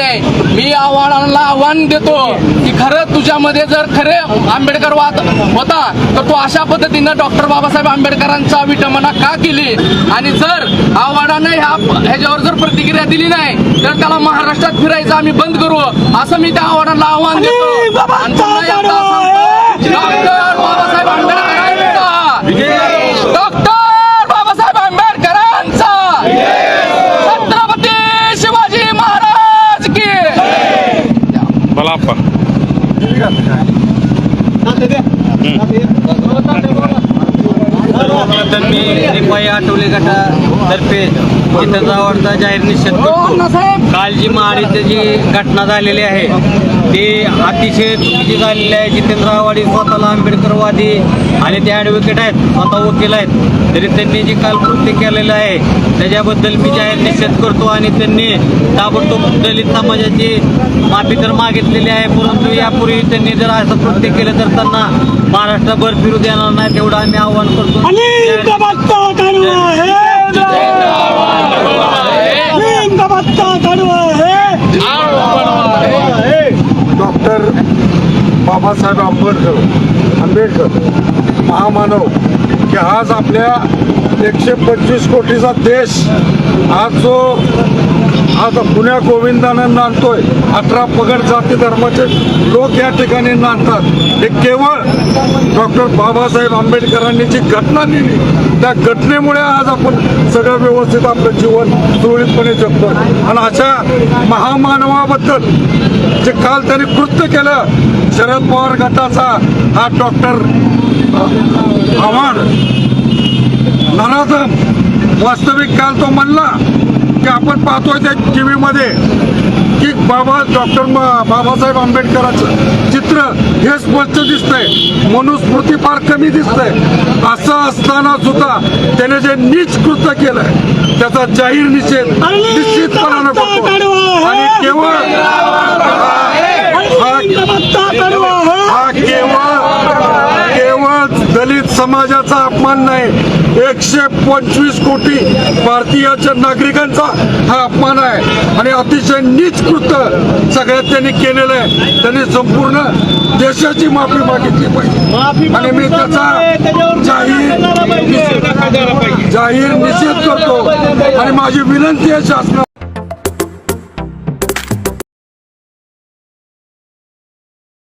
मी आव्हानाला आव्हान देतो की खरं तुझ्यामध्ये जर खरे आंबेडकरवाद होता तर तू अशा पद्धतीनं डॉक्टर बाबासाहेब आंबेडकरांचा विटंबना का केली? आणि जर आव्हानानं ह्या ह्याच्यावर जर प्रतिक्रिया दिली नाही तर त्याला महाराष्ट्रात फिरायचं आम्ही बंद करू. असं मी त्या आव्हानाला आव्हान देतो आणि पुन्हा एकदा सांगतो, डॉक्टर बाबासाहेब आंबेडकरांचा डॉक्टर बाबासाहेब आंबेडकरांचा छत्रपती शिवाजी महाराज की तर मी रिपाई आठवले गटातर्फे जितेंद्र आव्हाडचा जाहीर निषेध करतो. काल जी महाडीची जी घटना झालेली आहे ती अतिशय चुकीची झालेली आहे. जितेंद्र आव्हाड हे स्वतःला आंबेडकरवादी आणि ते ॲडव्होकेट आहेत स्वतः वकील आहेत. तरी त्यांनी जे काल कृत्य केलेलं आहे त्याच्याबद्दल मी जाहीर निषेध करतो आणि त्यांनी ताबडतोब दलित समाजाची माफी तर मागितलेली आहे परंतु यापूर्वी त्यांनी जर असं कृत्य केलं तर त्यांना महाराष्ट्रभर फिरू देणार नाही तेवढं आम्ही आव्हान करतो. बाबासाहेब आंबेडकर आंबेडकर महामानव की आज आपल्या एकशे पंचवीस कोटीचा देश आज जो आज पुण्या गोविंदानं नांदतोय अठरा पगड जाती धर्माचे लोक या ठिकाणी नांदतात. हे केवळ डॉक्टर बाबासाहेब आंबेडकरांनी जी घटना लिहिली त्या घटनेमुळे आज आपण सगळं व्यवस्थित आपलं जीवन सुरळीतपणे जगतो आणि अशा महामानवाबद्दल जे काल त्यांनी कृत्य केलं शरद पवार गटाचा हा डॉक्टर आव्हाड. नराधम वास्तविक काल तो म्हणला की आपण पाहतोय त्या टी व्हीमध्ये की बाबा डॉक्टर बाबासाहेब आंबेडकरांचं चित्र हे स्पष्ट दिसतंय. मनुस्मृती फार कमी दिसतंय. असं असताना सुद्धा त्याने जे नीच कृत्य केलंय त्याचा जाहीर निषेध निश्चितपणानं करतो आणि केवळ अनिल बत्ता कडवा हा केवळ केवळ दलित समाजाचा अपमान नाही. एकशे पंचवीस कोटी भारतीयाच्या नागरिकांचा हा अपमान आहे. आणि अतिशय नीच कृत्य सगळ्यात त्यांनी केलेलं आहे. त्यांनी संपूर्ण देशाची माफी मागितली पाहिजे. आणि मी त्याचा जाहीर निषेध जाहीर निषेध करतो. आणि माझी विनंती आहे शासना